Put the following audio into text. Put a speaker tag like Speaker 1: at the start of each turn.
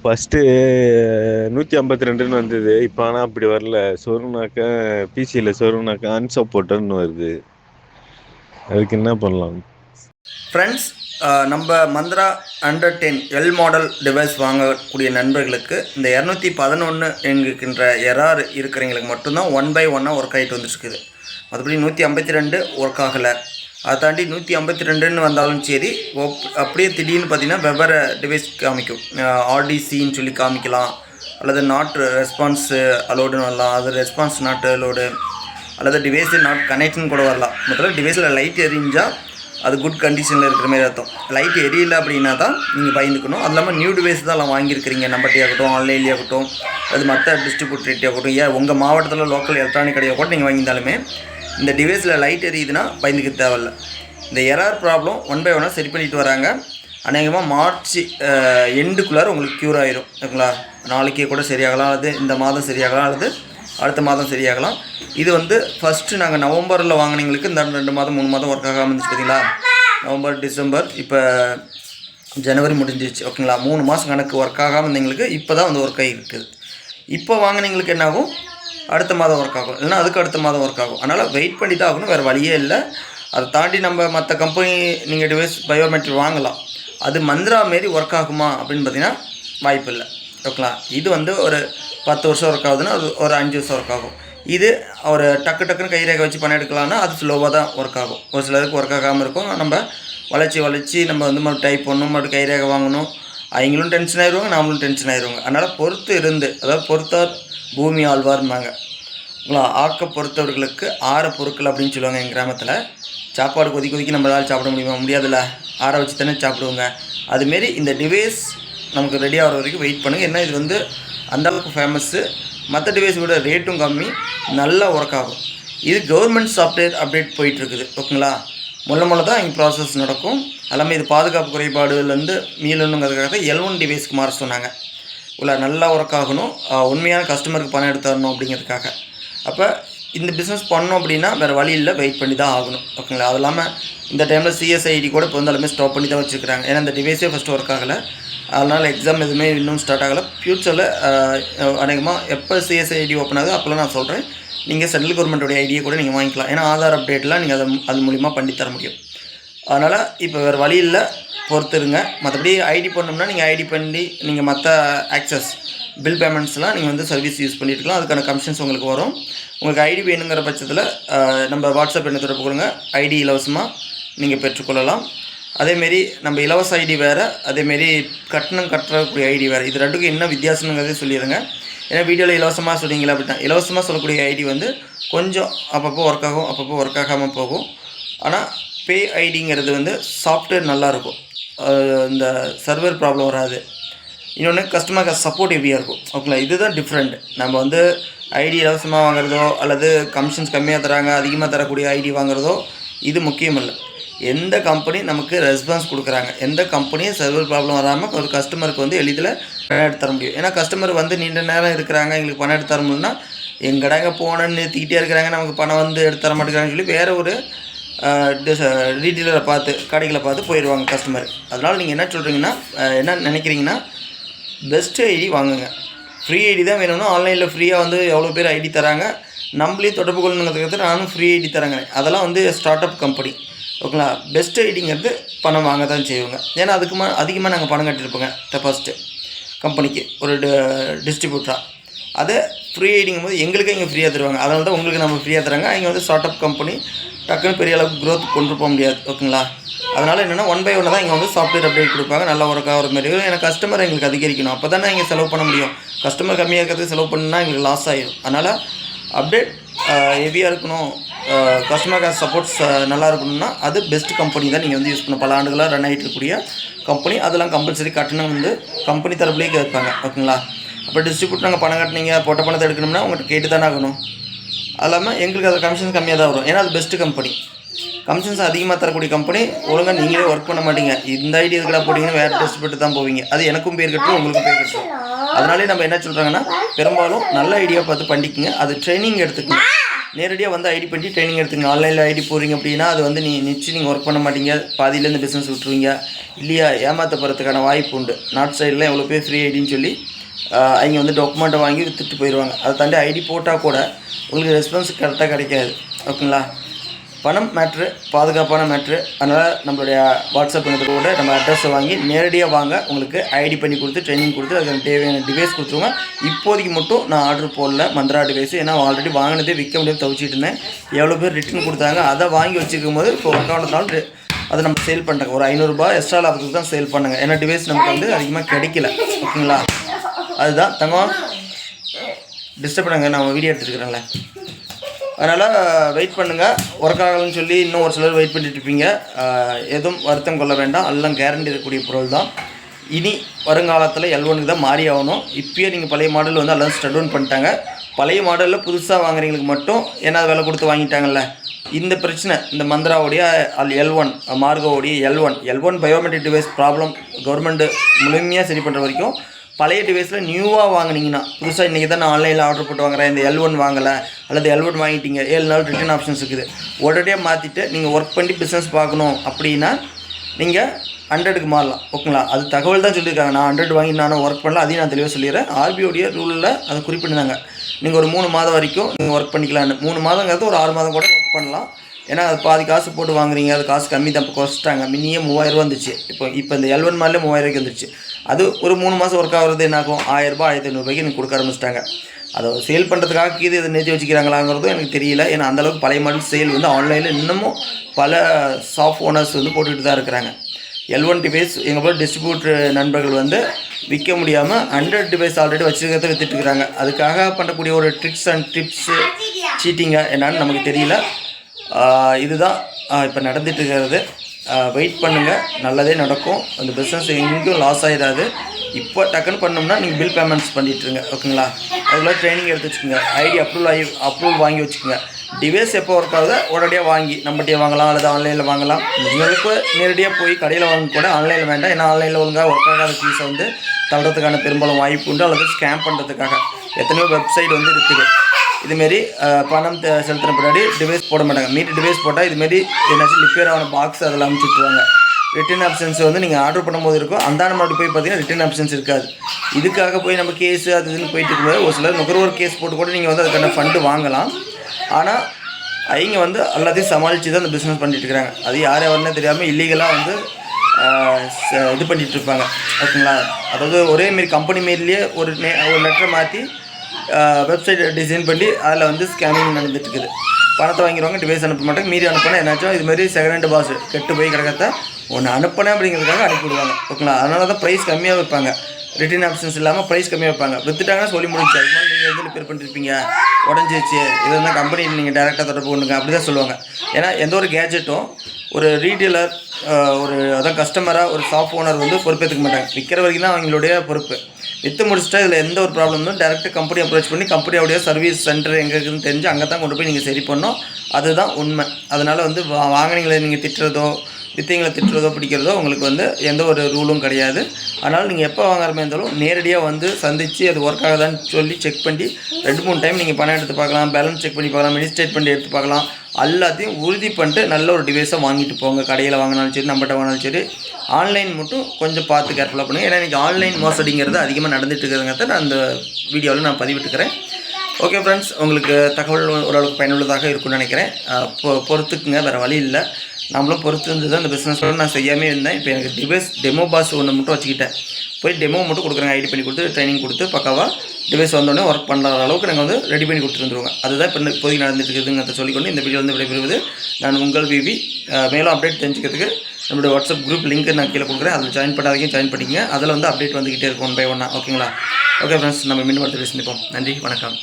Speaker 1: First eh, நூற்றி ஐம்பத்தி ரெண்டுன்னு வந்தது. இப்போ ஆனால் அப்படி வரல. சொருனாக்கா பிசியில் சொருனாக்கா அன்சப்போர்ட்டர்னு வருது. அதுக்கு என்ன பண்ணலாம்?
Speaker 2: ஃப்ரெண்ட்ஸ் நம்ம Mantra under ten L model device வாங்கக்கூடிய நண்பர்களுக்கு இந்த இரநூத்தி பதினொன்று என்கின்ற எரார் இருக்கிறவங்களுக்கு மட்டும்தான் ஒன் பை ஒன்னாக ஒர்க் ஆகிட்டு வந்துட்டுருக்குது மற்றபடி நூற்றி ஐம்பத்தி ரெண்டு ஒர்க் ஆகலை. அதை தாண்டி நூற்றி ஐம்பத்தி ரெண்டுன்னு வந்தாலும் சரி ஒப் அப்படியே திடீர்னு பார்த்தீங்கன்னா வெவ்வேறு டிவைஸ் காமிக்கும். ஆர்டிசின்னு சொல்லி காமிக்கலாம். அல்லது நாட் ரெஸ்பான்ஸ் அலோடுன்னு வரலாம். அது ரெஸ்பான்ஸ் நாட் அலோடு அல்லது டிவைஸ் நாட் கனெக்ஷன் கூட வரலாம். முதல்ல டிவைஸில் லைட் எரிஞ்சால் அது குட் கண்டிஷனில் இருக்கிற மாதிரி அர்த்தம். லைட் எரியல அப்படின்னா தான் நீங்கள் பயந்துக்கணும். அது இல்லாமல் நியூ டிவைஸ் தான் எல்லாம் வாங்கியிருக்கிறீங்க. நம்பர்ட்டி இருக்கட்டும் ஆன்லைன்லேயே ஆகட்டும் அது மற்ற டிஸ்ட்ரிபியூட்டர்ட்டி ஆகட்டும். ஏன் உங்கள் மாவட்டத்தில் லோக்கல் எலக்ட்ரானிக் கடையாக கூட நீங்கள் வாங்கியிருந்தாலுமே இந்த டிவைஸில் லைட் எரியுதுன்னா பயந்துக்க தேவையில்ல. இந்த எரர் ப்ராப்ளம் ஒன் பை ஒன்னாக சரி பண்ணிட்டு வராங்க. அநேகமாக மார்ச் எண்டுக்குள்ளார உங்களுக்கு க்யூர் ஆயிரும். ஓகேங்களா? நாளைக்கே கூட சரியாகலாம். அல்லது இந்த மாதம் சரியாகலாம். அல்லது அடுத்த மாதம் சரியாகலாம். இது வந்து ஃபஸ்ட்டு நாங்கள் நவம்பரில் வாங்கினீங்களுக்கு இந்த ரெண்டு மாதம் மூணு மாதம் ஒர்க் ஆகாமல் இருந்துச்சு பார்த்தீங்களா நவம்பர் டிசம்பர் இப்போ ஜனவரி முடிஞ்சிருச்சு. ஓகேங்களா? மூணு மாதம் கணக்கு ஒர்க் ஆகாமல் இருந்தவங்களுக்கு இப்போ தான் வந்து ஒர்க் ஆகிருக்குது இப்போ வாங்கினவங்களுக்கு என்னாகும்? அடுத்த மாதம் ஒர்க் ஆகும். இல்லைன்னா அதுக்கு அடுத்த மாதம் ஒர்க் ஆகும். அதனால் வெயிட் பண்ணி தான் ஆகணும். வேறு வழியே இல்லை. அதை தாண்டி நம்ம மற்ற கம்பெனி நீங்கள் டிவைஸ் பயோமெட்ரிக் வாங்கலாம். அது மந்த்ரா மாரி ஒர்க் ஆகுமா அப்படின்னு பார்த்தீங்கன்னா வாய்ப்பு இல்லை. ஓகேங்களா? இது வந்து ஒரு பத்து வருஷம் ஒர்க் ஆகுதுன்னா அது ஒரு அஞ்சு வருஷம் ஒர்க் ஆகும். இது ஒரு டக்கு டக்குன்னு கைரேகை வச்சு பணம் எடுக்கலாம்னா அது ஸ்லோவாக தான் ஒர்க் ஆகும். ஒரு சிலருக்கு ஒர்க் ஆகாமல் இருக்கும். நம்ம வளைச்சி வளைச்சி நம்ம வந்து மறுபடியும் டைப் பண்ணணும் மறுபடியும் கைரேகை வாங்கணும். அவங்களும் டென்ஷன் ஆயிடுவாங்க நாமளும் டென்ஷன் ஆயிடுவாங்க அதனால் பொறுத்து இருந்து அதாவது பொறுத்தார் பூமி ஆழ்வார்னாங்க. ஓகேங்களா ஆக்க பொறுத்தவர்களுக்கு ஆற பொருட்கள் அப்படின்னு சொல்லுவாங்க எங்கள் கிராமத்தில். சாப்பாடு கொதிக்க கொதிக்கி நம்மளால் சாப்பிட முடியுமா? முடியாதுல்ல. ஆற வச்சு தானே சாப்பிடுவோங்க. அதுமாரி இந்த டிவைஸ் நமக்கு ரெடி ஆகிற வரைக்கும் வெயிட் பண்ணுங்கள் ஏன்னா இது வந்து அந்தளவுக்கு ஃபேமஸ்ஸு மற்ற டிவைஸ் விட ரேட்டும் கம்மி. நல்லா ஒர்க் ஆகும். இது கவர்மெண்ட் சாஃப்ட்வேர் அப்டேட் போயிட்டுருக்குது. ஓகேங்களா? முள்ள முள்ள தான் இங்கே ப்ராசஸ் நடக்கும். எல்லாமே இது பாதுகாப்பு குறைபாடுலேருந்து மீளணுங்கிறதுக்காக தான் எல் ஒன் டிவைஸ்க்கு மாற சொன்னாங்க. உள்ள நல்லா ஒர்க் ஆகணும். உண்மையான கஸ்டமருக்கு பணம் எடுத்து தரணும் அப்படிங்கிறதுக்காக. அப்போ இந்த பிஸ்னஸ் பண்ணோம் அப்படின்னா வேறு வழியில் வெயிட் பண்ணி தான் ஆகணும். ஓகேங்களா? அது இல்லாமல் இந்த டைமில் சிஎஸ்ஐடி கூட இப்போ வந்து எல்லாமே ஸ்டாப் பண்ணி தான் வச்சுருக்காங்க ஏன்னா இந்த டிவைஸே ஃபஸ்ட்டு ஒர்க் ஆகலை. அதனால் எக்ஸாம் எதுவுமே இன்னும் ஸ்டார்ட் ஆகலை. ஃப்யூச்சரில் அநேகமாக எப்போ சிஎஸ்ஐடி ஓப்பன் ஆகுது அப்போல்லாம் நான் சொல்கிறேன் நீங்கள் சென்ட்ரல் கவர்மெண்ட்டோடைய ஐடியை கூட நீங்கள் வாங்கிக்கலாம். ஏன்னா ஆதார் அப்டேட்லாம் நீங்கள் அதை அது மூலிமா பண்ணி தர முடியும். அதனால் இப்போ வேறு வழி இல்லை. பொறுத்துருங்க. மற்றபடி ஐடி பண்ணோம்னா நீங்கள் ஐடி பண்ணி நீங்கள் மற்ற ஆக்சஸ் பில் பேமெண்ட்ஸ்லாம் நீங்கள் வந்து சர்வீஸ் யூஸ் பண்ணிட்டுருக்கலாம் அதுக்கான கமிஷன்ஸ் உங்களுக்கு வரும். உங்களுக்கு ஐடி வேணுங்கிற பட்சத்தில் நம்ம வாட்ஸ்அப் என்ன தொடர்பு கொடுங்க ஐடி இலவசமாக நீங்கள் பெற்றுக்கொள்ளலாம் அதேமாரி நம்ம இலவச ஐடி வேறு அதேமாரி கட்டணம் கட்டக்கூடிய ஐடி வேறு. இது ரெண்டுக்கும் என்ன வித்தியாசங்கிறதே சொல்லிடுங்க. ஏன்னா வீடியோவில் இலவசமாக சொன்னீங்களா அப்படின்னா இலவசமாக சொல்லக்கூடிய ஐடி வந்து கொஞ்சம் அப்பப்போ ஒர்க் ஆகும் அப்பப்போ ஒர்க் ஆகாமல் போகும். ஆனால் பே ஐடிங்கிறது வந்து சாஃப்ட்வேர் நல்லாயிருக்கும் இந்த சர்வர் ப்ராப்ளம் வராது. இன்னொன்று கஸ்டமர் சப்போர்ட் ஹெவியாக இருக்கும். ஓகேங்களா? இதுதான் டிஃப்ரெண்ட் நம்ம வந்து ஐடி இலவசமாக வாங்குறதோ அல்லது கமிஷன்ஸ் கம்மியாக தராங்க அதிகமாக தரக்கூடிய ஐடி வாங்குறதோ இது முக்கியம் இல்லை. எந்த கம்பெனி நமக்கு ரெஸ்பான்ஸ் கொடுக்குறாங்க? எந்த கம்பெனியும் சர்வர் ப்ராப்ளம் வராமல் ஒரு கஸ்டமருக்கு வந்து எளிதில் பணம் எடுத்து தர முடியும். ஏன்னா கஸ்டமர் வந்து நீண்ட நேரம் இருக்கிறாங்க எங்களுக்கு பணம் எடுத்து தர முடியும்னா எங்கடாங்க போனேன்னு நிறுத்திக்கிட்டே இருக்கிறாங்க நமக்கு பணம் வந்து எடுத்து தர மாட்டேங்கிறாங்கன்னு சொல்லி வேறு ஒரு ரீட்டெயிலரை பார்த்து கடைகளை பார்த்து போயிடுவாங்க கஸ்டமர் அதனால் நீங்கள் என்ன சொல்கிறீங்கன்னா என்ன நினைக்கிறீங்கன்னா பெஸ்ட்டு ஐடி வாங்குங்க. ஃப்ரீ ஐடி தான் வேணும்னா ஆன்லைனில் ஃப்ரீயாக வந்து எவ்வளோ பேர் ஐடி தராங்க நம்மளே தொடர்பு கொள்ளணுங்கிறதுக்கு நானும் ஃப்ரீ ஐடி தராங்க அதெல்லாம் வந்து ஸ்டார்ட் அப் கம்பெனி ஓகேங்களா பெஸ்ட் ஐடிங்கிறது பணம் வாங்க தான் செய்வோங்க. ஏன்னா அதுக்குமா அதிகமாக நாங்கள் பணம் கட்டியிருப்போங்க டெபாசிட்டு கம்பெனிக்கு ஒரு டிஸ்ட்ரிபியூட்டராக அதை ஃப்ரீ ஐடிங்கும் போது எங்களுக்கு இங்கே ஃப்ரீயாக தருவாங்க. அதனால தான் உங்களுக்கு நம்ம ஃப்ரீயாக தராங்க இங்கே வந்து ஸ்டார்ட் அப் கம்பெனி டக்குன்னு பெரிய அளவுக்கு க்ரோத் கொண்டு போக முடியாது. ஓகேங்களா அதனால் என்னென்னா ஒன் பை ஒன்று தான் இங்கே வந்து சாஃப்ட்வேர் அப்டேட் கொடுப்பாங்க. நல்லா ஒர்க் ஆகிற மாதிரி. ஏன்னா கஸ்டமர் எங்களுக்கு அதிகரிக்கணும். அப்போ தானே இங்கே செலவு பண்ண முடியும். கஸ்டமர் கம்மியாக இருக்கிறது செலவு பண்ணால் எங்களுக்கு லாஸ் ஆகிடும் அதனால் அப்டேட் ஹெவியாக இருக்கணும். கஸ்டமர் கேர் சப்போர்ட்ஸ் நல்லா இருக்கணும்னா அது பெஸ்ட் கம்பெனி தான் நீங்கள் வந்து யூஸ் பண்ண பல ஆண்டுகளாக ரன் ஆகிட்டு இருக்கக்கூடிய கம்பெனி அதெல்லாம் கம்பல்சரி கட்டணம் வந்து கம்பெனி தரப்புலேயே கேட்பாங்க. ஓகேங்களா அப்போ டிஸ்ட்ரிபியூட் நாங்கள் பணம் கட்டினீங்க போட்ட பணத்தை எடுக்கணும்னா உங்கள்கிட்ட கேட்டு தானே ஆகணும். அது இல்லாமல் எங்களுக்கு அதில் கமிஷன்ஸ் கம்மியாக தான் வரும். ஏன்னா அது பெஸ்ட்டு கம்பெனி கமிஷன்ஸ் அதிகமாக தரக்கூடிய கம்பெனி ஒழுங்காக நீங்களே ஒர்க் பண்ண மாட்டீங்க. இந்த ஐடி இதுக்கெல்லாம் போட்டிங்கன்னா வேறு டெஸ்ட் போட்டு தான் போவீங்க. அது எனக்கும் பேர் கட்டும் உங்களுக்கும் பேர் கட்டும் அதனாலே நம்ம என்ன சொல்கிறாங்கன்னா பெரும்பாலும் நல்ல ஐடியா பார்த்து பண்ணிக்கங்க. அது ட்ரைனிங் எடுத்துக்கணும் நேரடியாக வந்து ஐடி பண்ணி ட்ரைனிங் எடுத்துங்க ஆன்லைனில் ஐடி போடுறீங்க அப்படின்னா அது வந்து நீ நிச்சயம் நீங்கள் ஒர்க் பண்ண மாட்டீங்க. பாதியிலேருந்து பிஸ்னஸ் விட்டுருவீங்க. இல்லையா ஏமாற்ற போகிறதுக்கான வாய்ப்பு உண்டு. நார்த் சைடெலாம் எவ்வளோ பேர் ஃப்ரீ ஐடின்னு சொல்லி அவங்க வந்து டாக்குமெண்ட்டை வாங்கி வித்துட்டு போயிடுவாங்க அதை தாண்டி ஐடி போட்டால் கூட உங்களுக்கு ரெஸ்பான்ஸ் கரெக்டாக கிடைக்காது. ஓகேங்களா பணம் மேட்ரு பாதுகாப்பான மேட்ரு அதனால் நம்மளுடைய வாட்ஸ்அப் கூட நம்ம அட்ரஸை வாங்கி நேரடியாக வாங்க. உங்களுக்கு ஐடி பண்ணி கொடுத்து ட்ரைனிங் கொடுத்து அதுக்கு தேவையான டிவைஸ் கொடுத்துருவாங்க. இப்போதைக்கு மட்டும் நான் ஆர்டர் போடல மந்த்ரா டிவைஸ் ஏன்னா ஆல்ரெடி வாங்கினதே விற்க முடியாது தவிச்சிட்டு இருந்தேன். எவ்வளோ பேர் ரிட்டர்ன் கொடுத்தாங்க அதை வாங்கி வச்சுக்கும் போது இப்போ ஒர்க் ஆனதுனால அதை நம்ம சேல் பண்ணுறேன் ஒரு ஐநூறுரூபா எக்ஸ்ட்ரா லாபத்துக்கு தான் சேல் பண்ணுங்கள் ஏன்னா டிவைஸ் நமக்கு வந்து அதிகமாக கிடைக்கல. ஓகேங்களா அதுதான் தங்கம். டிஸ்டர்ப் பண்ணுங்க நான் வீடியோ எடுத்துருக்கிறேன்ல. அதனால் வெயிட் பண்ணுங்கள் ஒர்க் ஆகலன்னு சொல்லி இன்னும் ஒரு சிலர் வெயிட் பண்ணிட்டு இருப்பீங்க. எதுவும் வருத்தம் கொள்ள வேண்டாம். எல்லாம் கேரண்டி இருக்கக்கூடிய பொருள் தான். இனி வருங்காலத்தில் எல் ஒனுக்கு தான் மாறி ஆகணும். இப்பயே நீங்கள் பழைய மாடல் வந்து எல்லாம் ஸ்டட் டவுன் பண்ணிட்டாங்க. பழைய மாடலில் புதுசாக வாங்குறவங்களுக்கு மட்டும் ஏன்னா விலை கொடுத்து வாங்கிட்டாங்கல்ல. இந்த பிரச்சனை இந்த மந்த்ராவுடைய அல் L one மார்கோவுடைய L one L one biometric device problem government முழுமையாக சரி பண்ணுற வரைக்கும் பழைய டிவைஸில் நியூவாக வாங்குனீங்கன்னா புதுசாக இன்றைக்கி தான் நான் ஆன்லைனில் ஆர்டர் போட்டு வாங்குறேன். இந்த எல் ஒன் வாங்கலை அல்லது எல் ஒன் வாங்கிட்டீங்க ஏழு நாள் ரிட்டர்ன் ஆப்ஷன்ஸ் இருக்குது. உடனடியாக மாற்றிட்டு நீங்கள் ஒர்க் பண்ணி பிஸ்னஸ் பார்க்கணும் அப்படின்னா நீங்கள் ஹண்ட்ரடுக்கு மாறலாம். ஓகேங்களா? அது தகவல் தான் சொல்லியிருக்காங்க. நான் ஹண்ட்ரட் வாங்கி நானும் ஒர்க் பண்ணல அதையும் நான் தெளிவாக சொல்லிடுறேன். ஆர்பிஓடைய ரூலில் அதை குறிப்பிட்டிருந்தாங்க. நீங்கள் ஒரு மூணு மாதம் வரைக்கும் நீங்கள் ஒர்க் பண்ணிக்கலான்னு மூணு மாதங்கிறது ஒரு ஆறு மாதம் கூட ஒர்க் பண்ணலாம். ஏன்னா அது பாதி காசு போட்டு வாங்குறீங்க அது காசு கம்மி தான். இப்போ குறைச்சிட்டாங்க. மினியே மூவாயிரரூவா வந்துச்சு. இப்போ இப்போ இந்த எல்வன் மாலே மூவாயிரூவாய்க்கு வந்துருச்சு. அது ஒரு மூணு மாதம் ஒர்க் ஆகுறது என்னாகும்? ஆயிரரூபா ஆயிரத்தி ஐநூறுபாய்க்கு எனக்கு கொடுக்க ஆரம்பிச்சிட்டாங்க. அதை சேல் பண்ணுறதுக்காக கீது இதை நிறுத்தி வச்சுக்கிறாங்களாங்கிறதும் எனக்கு தெரியல. ஏன்னா அந்தளவுக்கு பழைய மாடல் சேல் வந்து ஆன்லைனில் இன்னமும் பல சாஃப்ட் ஓனர்ஸ் வந்து போட்டுக்கிட்டு தான் இருக்கிறாங்க. எல் ஒன் டிவைஸ் எங்கள் போல டிஸ்ட்ரிபியூட்டர் நண்பர்கள் வந்து விற்க முடியாமல் ஹண்ட்ரட் டிவைஸ் ஆல்ரெடி வச்சுருக்கிறத வித்துட்டு இருக்கிறாங்க. அதுக்காக பண்ணக்கூடிய ஒரு ட்ரிக்ஸ் அண்ட் டிப்ஸு சீட்டிங்காக என்னன்னு நமக்கு தெரியல. இதுதான். இப்போ நடந்துட்டு இருக்கிறது வெயிட் பண்ணுங்கள் நல்லதே நடக்கும். அந்த பிஸ்னஸ் எங்கேயும் லாஸ் ஆகிடாது இப்போ டக்குன்னு பண்ணோம்னா நீங்கள் பில் பேமெண்ட்ஸ் பண்ணிட்டுருங்க. ஓகேங்களா? அதுக்குள்ள ட்ரைனிங் எடுத்து வச்சுக்கோங்க. ஐடி அப்ரூவல் ஆகி அப்ரூவல் வாங்கி வச்சுக்கோங்க. டிவைஸ் எப்போ ஒர்க் ஆகுதோ உடனடியாக வாங்கி நம்மகிட்டே வாங்கலாம் அல்லது ஆன்லைனில் வாங்கலாம். உங்களுக்கு நேரடியாக போய் கடையில் வாங்க கூட ஆன்லைனில் வேண்டாம். ஏன்னா ஆன்லைனில் ஒழுங்காக ஒர்க் ஆகாத ஃபீஸை வந்து தள்ளுறதுக்கான பெரும்பாலும் வாய்ப்பு உண்டு. அல்லது ஸ்கேம் பண்ணுறதுக்காக எத்தனையோ வெப்சைட் வந்து இருக்குது. இதுமாரி பணம் த- செலுத்தின பின்னாடி டிவைஸ் போட மாட்டாங்க. மீட்டு டிவைஸ் போட்டால் இதுமாரி என்னாச்சும் ரிப்பேர் ஆன பாக்ஸ் அதில் அமுச்சு விட்ருவாங்க ரிட்டர்ன் ஆப்ஷன்ஸ் வந்து நீங்கள் ஆர்டர் பண்ணும்போது இருக்கும். அந்த மாதிரி போய் பார்த்தீங்கன்னா ரிட்டர்ன் ஆப்ஷன்ஸ் இருக்காது. இதுக்காக போய் நம்ம கேஸ் அது இதுன்னு போயிட்டு இருக்கும்போது ஒரு சிலர் நுகர்வோர் கேஸ் போட்டு கூட நீங்கள் வந்து அதுக்கான ஃபண்டு வாங்கலாம். ஆனால் அவங்க வந்து எல்லாத்தையும் சமாளித்து தான் அந்த பிஸ்னஸ் பண்ணிட்டு இருக்கிறாங்க அது யார் யாருன்னே தெரியாமல் இல்லீகலாக வந்து ச- இது பண்ணிகிட்ருப்பாங்க இருப்பாங்க. ஓகேங்களா? அதாவது ஒரே மாரி கம்பெனி மாரிலேயே ஒரு நே ஒரு லெட்டரை மாற்றி வெப்சைட் டிசைன் பண்ணி அதில் வந்து ஸ்கேமிங் நடந்துட்டுருக்குது. பணத்தை வாங்கிடுவாங்க டிவைஸ் அனுப்ப மாட்டாங்க. மீறி அனுப்பினா என்னாச்சும் இது மாதிரி செகண்ட் ஹேண்ட் பாஸ் கெட்டு போய் கிடக்கத்த ஒன்று அனுப்பினேன் அப்படிங்கிறதுக்காக அனுப்பிவிடுவாங்க ஓகேங்களா? அதனால தான் ப்ரைஸ் கம்மியாக வைப்பாங்க ரிட்டர்ன் ஆப்ஷன்ஸ் இல்லாமல் ப்ரைஸ் கம்மியாக வைப்பாங்க வித்துட்டாங்கன்னா சொல்லி முடிஞ்சு அதுக்கு நீங்கள் எதில் ரிப்பேர் பண்ணிருப்பீங்க? உடஞ்சிச்சு இது வந்து கம்பெனி நீங்கள் டேரெக்டாக தொடர்பு கொண்டுங்க அப்படி தான் சொல்லுவாங்க. ஏன்னா எந்த ஒரு கேஜெட்டும் ஒரு ரீட்டெயிலர் ஒரு அதான் கஸ்டமராக ஒரு ஷாப் ஓனர் வந்து பொறுப்பேற்றுக்க மாட்டாங்க. விற்கிற வரைக்கும் தான் அவங்களுடைய பொறுப்பு. விற்று முடிச்சுட்டா இதில் எந்த ஒரு ப்ராப்ளமும் டேரெக்டாக கம்பெனி அப்ரோச் பண்ணி கம்பெனியோடைய சர்வீஸ் சென்டர் எங்கே இருக்குதுன்னு தெரிஞ்சு அங்கே தான் கொண்டு போய் நீங்கள் சரி பண்ணோம் அதுதான் உண்மை. அதனால் வந்து வா வாங்கினீங்களை நீங்கள் திட்டுறதோ வித்தைங்களை திட்டுறதோ பிடிக்கிறதோ உங்களுக்கு வந்து எந்த ஒரு ரூலும் கிடையாது. அதனால் நீங்கள் எப்போ வாங்குற மாதிரி இருந்தாலும் நேரடியாக வந்து சந்தித்து அது ஒர்க் ஆகுதான்னு சொல்லி செக் பண்ணி ரெண்டு மூணு டைம் நீங்கள் பணம் எடுத்து பார்க்கலாம் பேலன்ஸ் செக் பண்ணி பார்க்கலாம் மினி ஸ்டேட்மெண்ட் எடுத்து பார்க்கலாம். எல்லாத்தையும் உறுதி பண்ணிட்டு நல்ல ஒரு டிவைஸை வாங்கிட்டு போங்க. கடையில் வாங்கினாலும் சரி நம்மகிட்ட வாங்கினாலும் சரி ஆன்லைன் மட்டும் கொஞ்சம் பார்த்து கேர்ஃபுல்லாக பண்ணுங்கள் ஏன்னா இன்றைக்கி ஆன்லைன் மோசடிங்கிறது அதிகமாக நடந்துகிட்டு இருக்கிறதுங்கிறத நான் அந்த வீடியோவில் நான் பதிவிட்டுக்கிறேன். ஓகே ஃப்ரெண்ட்ஸ் உங்களுக்கு தகவல் ஓரளவுக்கு பயனுள்ளதாக இருக்கும்னு நினைக்கிறேன். பொ பொறுத்துக்குங்க வேறு வழி இல்லை. நம்மளும் பொறுத்து இருந்து தான் இந்த பிஸ்னஸ் நான் செய்யாமே இருந்தேன். இப்போ எனக்கு டிவைஸ் டெமோ பாஸ் ஒன்று மட்டும் வச்சுக்கிட்டேன். போய் டெமோ மட்டும் கொடுக்குறாங்க ஐடி பண்ணி கொடுத்து ட்ரைனிங் கொடுத்து பக்காவாக டிவைஸ் வந்தோடனே ஒர்க் பண்ணுற அளவுக்கு நாங்கள் வந்து ரெடி பண்ணி கொடுத்துருந்துருவோம் அதுதான் இப்போ இப்போதைக்கு நடந்துட்டு இருக்குதுங்கிறத சொல்லிக்கொண்டு இந்த வீடியோ வந்து விடைபெறுவது. நான் உங்கள் விவி மேலும் அப்டேட் தெரிஞ்சுக்கிறதுக்கு நம்மளுடைய வாட்ஸ்அப் குரூப் லிங்க் நான் கீழே கொடுக்குறேன். அதில் ஜாயின் பண்ணாதீங்க ஜாயின் பண்ணிக்கங்க. அதில் வந்து அப்டேட் வந்துக்கிட்டே இருக்கும் ஒன் பை ஒன்னாக ஓகேங்களா ஓகே ஃப்ரெண்ட்ஸ் நம்ம மீண்டும் அடுத்த வீடியோ சந்திப்போம். நன்றி வணக்கம்.